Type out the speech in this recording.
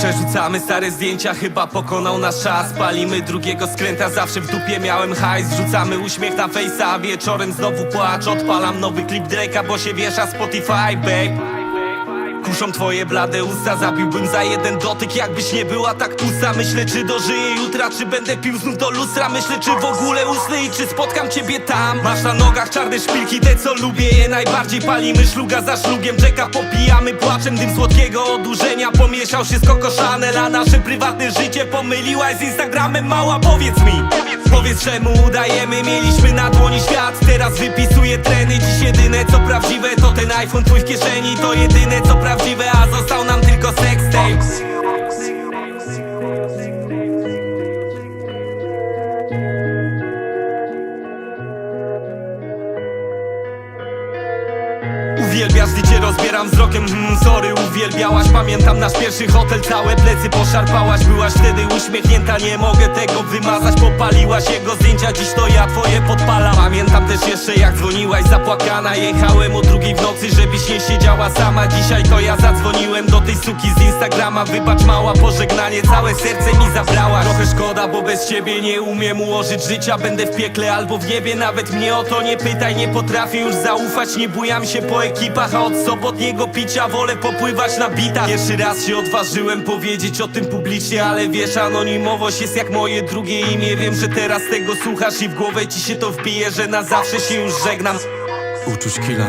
Przerzucamy stare zdjęcia, chyba pokonał nas czas. Palimy drugiego skręta, zawsze w dupie miałem hajs. Rzucamy uśmiech na fejsa, wieczorem znowu płacz. Odpalam nowy klip Drake'a, bo się wiesza Spotify, babe Kuszą twoje blade usta Zabiłbym za jeden dotyk, jakbyś nie była tak pusta. Myślę, czy dożyję jutra, czy będę pił znów do lustra. Myślę, czy w ogóle usnę i czy spotkam ciebie tam. Masz na nogach czarne szpilki, te co lubię je najbardziej. Palimy szluga za szlugiem, Jacka popijamy płaczem Dym słodkiego odurzenia. Pomieszał się z Coco Chanel A nasze prywatne życie pomyliłaś z Instagramem Mała, powiedz mi Powiedz czemu udajemy, mieliśmy na dłoni świat Teraz wypisuję treny, dziś jedyne co prawdziwe To ten iPhone twój w kieszeni, to jedyne co prawdziwe A został nam tylko sextape Uwielbiasz, gdy cię rozbieram wzrokiem. Mm, Sorry, uwielbiałaś. Pamiętam nasz pierwszy hotel Całe plecy poszarpałaś. Byłaś wtedy uśmiechnięta Nie mogę tego wymazać Jego zdjęcia Dziś to ja twoje Pamiętam też jeszcze jak dzwoniłaś zapłakana. Jechałem o drugiej w nocy Żebyś nie siedziała sama. Dzisiaj to ja zadzwoniłem do tej suki z Instagrama. Wybacz mała pożegnanie Całe serce mi zabrałaś Trochę szkoda, bo bez ciebie nie umiem ułożyć życia. Będę w piekle albo w niebie Nawet mnie o to nie pytaj. Nie potrafię już zaufać Nie bujam się po ekipach A od sobotniego picia wolę popływać na bitach. Pierwszy raz się odważyłem powiedzieć o tym publicznie Ale wiesz, anonimowość jest jak moje drugie imię. Wiem, że teraz tego słuchasz i w głowę ci się to wbije Że na zawsze się już żegnam. Uczuć killa